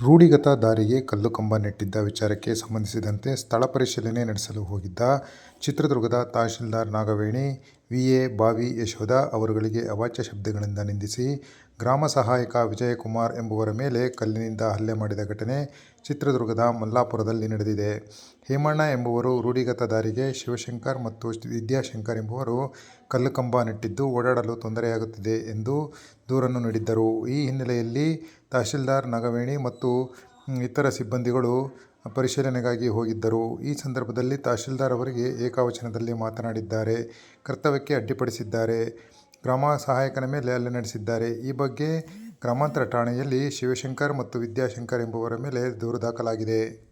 ರೂಢಿಗತ ದಾರಿಗೆ ಕಲ್ಲು ಕಂಬ ನೆಟ್ಟಿದ್ದ ವಿಚಾರಕ್ಕೆ ಸಂಬಂಧಿಸಿದಂತೆ ಸ್ಥಳ ಪರಿಶೀಲನೆ ನಡೆಸಲು ಹೋಗಿದ್ದ ಚಿತ್ರದುರ್ಗದ ತಹಶೀಲ್ದಾರ್ ನಾಗವೇಣಿ, ವಿಎ ಬಾವಿ ಯಶೋಧ ಅವರುಗಳಿಗೆ ಅವಾಚ್ಯ ಶಬ್ದಗಳಿಂದ ನಿಂದಿಸಿ ಗ್ರಾಮ ಸಹಾಯಕ ವಿಜಯಕುಮಾರ್ ಎಂಬುವರ ಮೇಲೆ ಕಲ್ಲಿನಿಂದ ಹಲ್ಲೆ ಮಾಡಿದ ಘಟನೆ ಚಿತ್ರದುರ್ಗದ ಮಲ್ಲಾಪುರದಲ್ಲಿ ನಡೆದಿದೆ. ಹೇಮಣ್ಣ ಎಂಬುವರು ರೂಢಿಗತ ದಾರಿಗೆ, ಶಿವಶಂಕರ್ ಮತ್ತು ವಿದ್ಯಾಶಂಕರ್ ಎಂಬುವರು ಕಲ್ಲುಕಂಬ ನೆಟ್ಟಿದ್ದು ಓಡಾಡಲು ತೊಂದರೆಯಾಗುತ್ತಿದೆ ಎಂದು ದೂರನ್ನು ನೀಡಿದ್ದರು. ಈ ಹಿನ್ನೆಲೆಯಲ್ಲಿ ತಹಶೀಲ್ದಾರ್ ನಾಗವೇಣಿ ಮತ್ತು ಇತರ ಸಿಬ್ಬಂದಿಗಳು ಪರಿಶೀಲನೆಗಾಗಿ ಹೋಗಿದ್ದರು. ಈ ಸಂದರ್ಭದಲ್ಲಿ ತಹಶೀಲ್ದಾರ್ ಅವರಿಗೆ ಏಕವಚನದಲ್ಲಿ ಮಾತನಾಡಿದ್ದಾರೆ, ಕರ್ತವ್ಯಕ್ಕೆ ಅಡ್ಡಿಪಡಿಸಿದ್ದಾರೆ, ಗ್ರಾಮ ಸಹಾಯಕನ ಮೇಲೆ ಹಲ್ಲೆ ನಡೆಸಿದ್ದಾರೆ. ಈ ಬಗ್ಗೆ ಗ್ರಾಮಾಂತರ ಠಾಣೆಯಲ್ಲಿ ಶಿವಶಂಕರ್ ಮತ್ತು ವಿದ್ಯಾಶಂಕರ್ ಎಂಬುವರ ಮೇಲೆ ದೂರು ದಾಖಲಾಗಿದೆ.